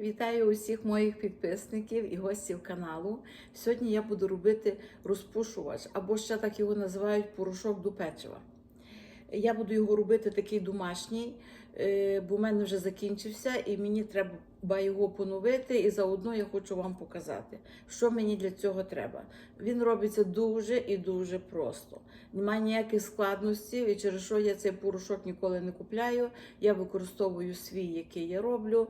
Вітаю усіх моїх підписників і гостів каналу. Сьогодні я буду робити розпушувач, або ще так його називають порошок до печива. Я буду його робити такий домашній, е, бо в мене вже закінчився, і мені треба його поновити. І заодно я хочу вам показати, що мені для цього треба. Він робиться дуже і дуже просто. Немає ніяких складностей, і через що я цей порошок ніколи не купляю. Я використовую свій, який я роблю.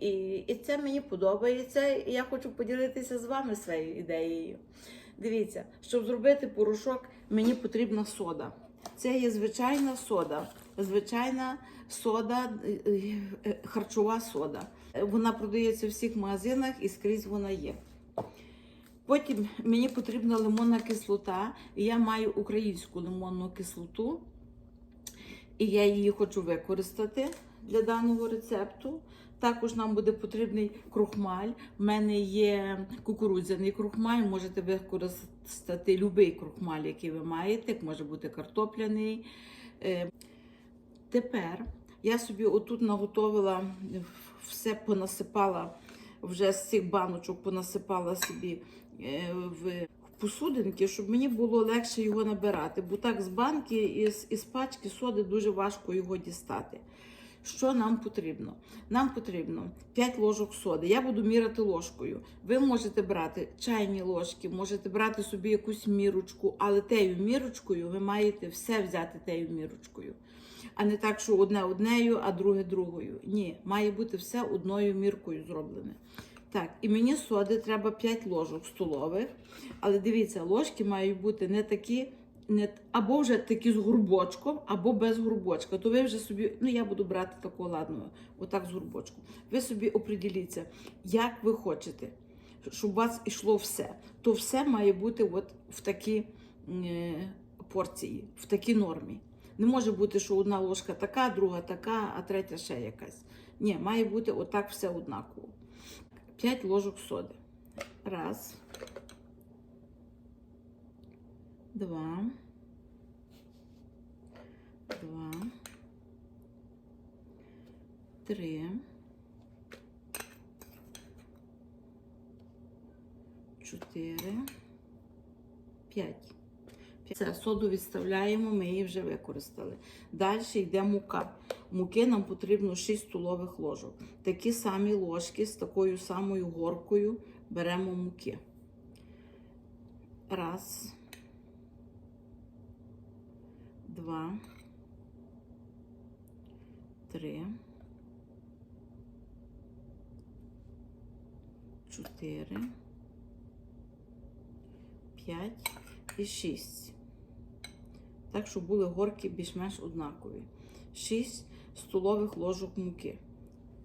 І, і це мені подобається. І я хочу поділитися з вами своєю ідеєю. Дивіться, щоб зробити порошок, мені потрібна сода. Це є звичайна сода, звичайна сода, е, е, харчова сода. Вона продається в всіх магазинах і скрізь вона є. Потім мені потрібна лимонна кислота, я маю українську лимонну кислоту, і я її хочу використати для даного рецепту. Також нам буде потрібний крохмаль. У мене є кукурудзяний крохмаль, можете використати будь-який крохмаль, який ви маєте, може бути картопляний. Е, Тепер я собі отут наготовила, все понасипала, вже з цих баночок понасипала собі е, в посудинки, щоб мені було легше його набирати. Бо так з банки із, із пачки соди дуже важко його дістати. Що нам потрібно? Нам потрібно 5 ложок соди. Я буду міряти ложкою. Ви можете брати чайні ложки, можете брати собі якусь мірочку, але тею мірочкою ви маєте все взяти тею мірочкою. А не так, що одне однею, а друге другою. Ні, має бути все одною міркою зроблене. Так, і мені соди треба 5 ложок столових. Але дивіться, ложки мають бути не такі, або вже такі з горбочком, або без горбочка. То ви вже собі, ну я буду брати таку ладну, отак з горбочком. Ви собі оприділіться, як ви хочете, щоб у вас йшло все. То все має бути от в такі е, порції, в такій нормі. Не може бути, що одна ложка така, друга така, а третя ще якась. Ні, має бути отак все однаково. 5 ложок соди. Раз. Два. Два. Три. Чотири. П'ять. Це соду відставляємо, ми її вже використали. Далі йде мука. Муки нам потрібно 6 столових ложок. Такі самі ложки з такою самою горкою беремо муки. Раз. Два. Три. Чотири. П'ять і шість. Так, щоб були горки більш-менш однакові. 6 столових ложок муки.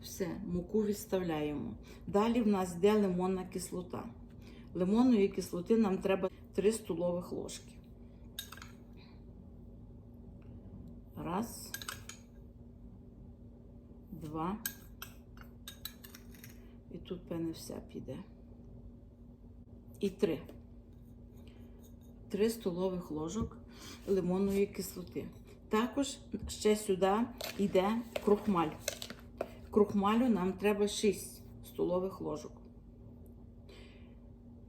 Все, муку відставляємо. Далі в нас йде лимонна кислота. Лимонної кислоти нам треба 3 столових ложки. Раз. Два. І тут, певне, все піде. І три. 3 столових ложок лимонної кислоти. Також ще сюди йде крохмаль. Крохмалю нам треба 6 столових ложок.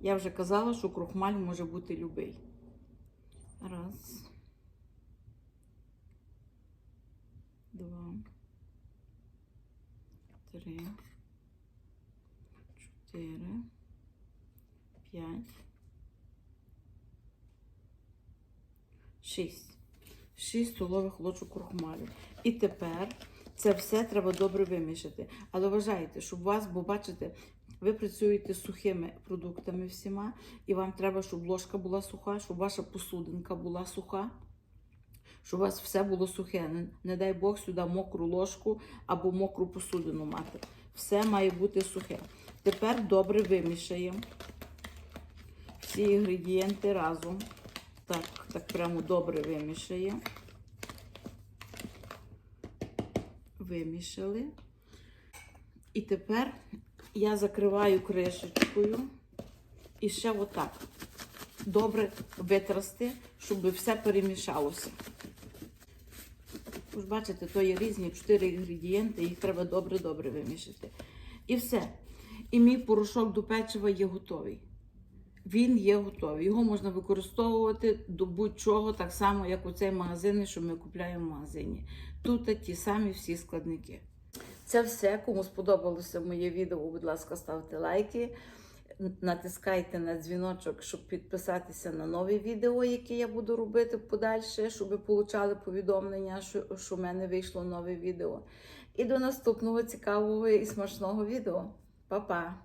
Я вже казала, що крохмаль може бути любий. Раз. Два. Три. Чотири. П'ять. 6. 6 столових ложок крохмалю. І тепер це все треба добре вимішати. Але вважайте, щоб у вас, бо бачите, ви працюєте з сухими продуктами всіма, і вам треба, щоб ложка була суха, щоб ваша посудинка була суха, щоб у вас все було сухе. Не, не дай Бог сюди мокру ложку або мокру посудину мати. Все має бути сухе. Тепер добре вимішаємо всі інгредієнти разом. Так, так прямо добре вимішаємо. Вимішали. І тепер я закриваю кришечкою і ще отак. Добре витрасти, щоб все перемішалося. Ви ж бачите, то є різні чотири інгредієнти, їх треба добре-добре вимішати. І все. І мій порошок до печива є готовий. Він є готовий. Його можна використовувати до будь-чого, так само, як у цей магазин, що ми купуємо в магазині. Тут ті самі всі складники. Це все. Кому сподобалося моє відео, будь ласка, ставте лайки. Натискайте на дзвіночок, щоб підписатися на нові відео, які я буду робити подальше, щоб ви получали повідомлення, що, що в мене вийшло нове відео. І до наступного цікавого і смачного відео. Па-па!